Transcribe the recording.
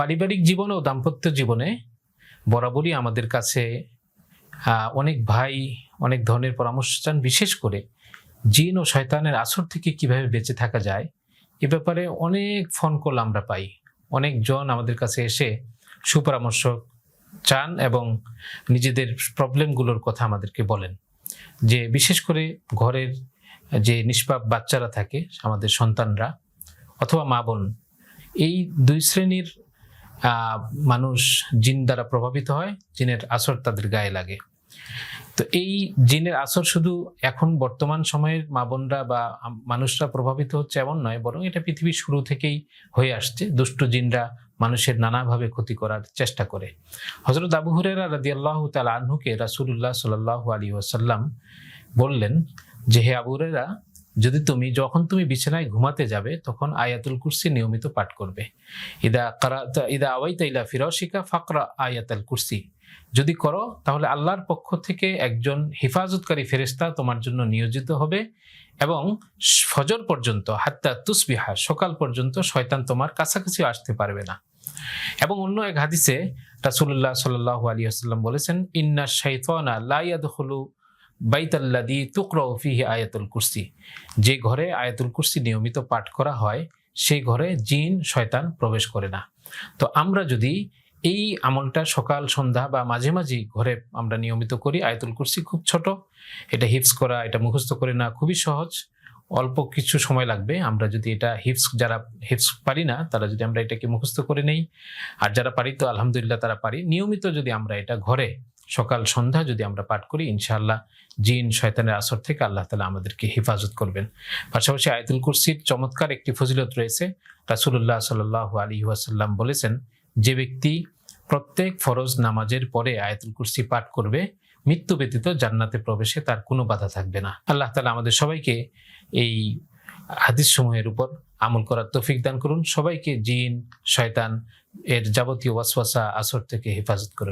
পারিবারিক জীবনে ও দাম্পত্য জীবনে বরাবরই আমাদের কাছে অনেক ভাই, অনেক ধরনের পরামর্শ চান, বিশেষ করে জিন ও শয়তানের আসর থেকে কীভাবে বেঁচে থাকা যায়। এ ব্যাপারে অনেক ফোন কল আমরা পাই। অনেকজন আমাদের কাছে এসে সুপরামর্শ চান এবং নিজেদের প্রবলেমগুলোর কথা আমাদেরকে বলেন। যে বিশেষ করে ঘরের যে নিষ্পাপ বাচ্চারা থাকে, আমাদের সন্তানরা অথবা মা বোন, এই দুই শ্রেণির মানুষ জিন দ্বারা প্রভাবিত হয়, জিনের আসর তাদের গায়ে লাগে। তো এই জিনের আসর শুধু এখন বর্তমান সময়ের মা বোনরা বা মানুষরা প্রভাবিত হচ্ছে এমন নয়, বরং এটা পৃথিবীর শুরু থেকেই হয়ে আসছে। দুষ্ট জিনরা মানুষের নানাভাবে ক্ষতি করার চেষ্টা করে। হজরত আবু হুরেরা রাদি আল্লাহ তালা আহ্নুকে রাসুল্লাহ সাল্লাহ আলী ওয়াসাল্লাম বললেন যে, হে আবু হুরেরা যদি তুমি, যখন তুমি বিছানায় ঘুমাতে যাবে, তখন আয়াতুল কুরসি নিয়মিত পাঠ করবে। ইদা কারা ইদা আওয়াইতা ইলা ফিরশিকা ফাকরা আয়াতুল কুরসি। যদি করো, তাহলে আল্লাহর পক্ষ থেকে একজন হেফাজতকারী ফেরেস্তা তোমার জন্য নিয়োজিত হবে এবং ফজর পর্যন্ত, হাত্তা তুসবিহা, সকাল পর্যন্ত শয়তান তোমার কাছাকাছি আসতে পারবে না। এবং অন্য এক হাদিসে রাসুল্লাহ সাল্লাল্লাহু আলাইহি ওয়াসাল্লাম বলেছেন, ইন্না শাইতানা লা ইয়াদখুলু বাইতাল্লাদি তুকরাউ ফিহি আয়াতুল কুরসি। যে ঘরে আয়াতুল কুরসি নিয়মিত পাঠ করা হয়, সেই ঘরে জিন, শয়তান প্রবেশ করে না। তো আমরা যদি এই আমলটা সকাল, সন্ধ্যা বা মাঝে মাঝেই ঘরে আমরা নিয়মিত করি, আয়াতুল কুরসি খুব ছোট, এটা হিপস করা, এটা মুখস্থ করে না খুবই সহজ। অল্প কিছু সময় লাগবে, আমরা যদি এটা হিপস যারা হিপস পারি না, তারা যদি আমরা এটাকে মুখস্থ করে নেই। আর যারা পারি তো আলহামদুলিল্লাহ তারা পারি। নিয়মিত যদি আমরা এটা ঘরে সকাল সন্ধ্যা যদি আমরা পাঠ করি, ইনশাআল্লাহ জিন শয়তানের আসর থেকে আল্লাহ তালা আমাদেরকে হেফাজত করবেন। পাশাপাশি আয়তুল কুরসির চমৎকার একটি ফজিলত রয়েছে। রাসুল্লাহ সাল আলী ওয়াসাল্লাম বলেছেন, যে ব্যক্তি প্রত্যেক ফরজ নামাজের পরে আয়তুল কুরসি পাঠ করবে, মৃত্যু ব্যতীত জান্নাতে প্রবেশে তার কোনো বাধা থাকবে না। আল্লাহ তালা আমাদের সবাইকে এই হাদিস সমূহের উপর আমল করার তৌফিক দান করুন। সবাইকে জিন, শয়তান এর যাবতীয় ওয়াসওয়াসা আসর থেকে হেফাজত করুন।